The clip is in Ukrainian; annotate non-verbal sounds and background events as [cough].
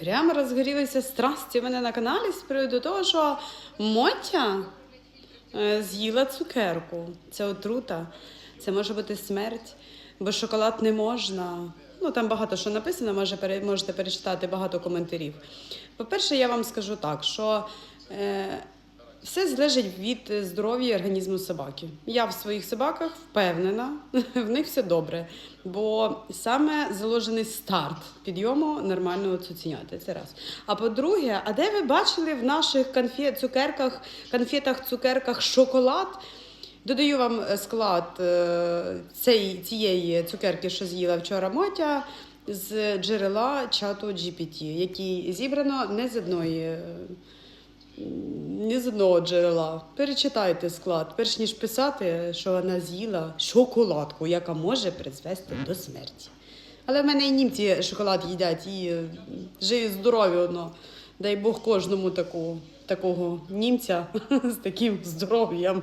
Прямо розгорілися страсті в мене на каналі з приводу того, що Мотя е, з'їла цукерку. Це отрута, це може бути смерть, бо шоколад не можна. Ну там багато що написано, може, можете перечитати багато коментарів. По-перше, я вам скажу так, що е, все залежить від здоров'я організму собаки. Я в своїх собаках впевнена, [laughs] в них все добре. Бо саме заложений старт підйому нормального цуценята. Це раз. А по-друге, а де ви бачили в наших конфет, цукерках, конфетах, цукерках шоколад? Додаю вам е, склад е, цієї, цієї цукерки, що з'їла вчора Мотя, з джерела чату GPT, який зібрано не з одної. З одного джерела. Перечитайте склад, перш ніж писати, що вона з'їла шоколадку, яка може призвести до смерті. Але в мене і німці шоколад їдять, і е, живі здорові одно. Дай Бог кожному таку, такого німця [laughs] з таким здоров'ям.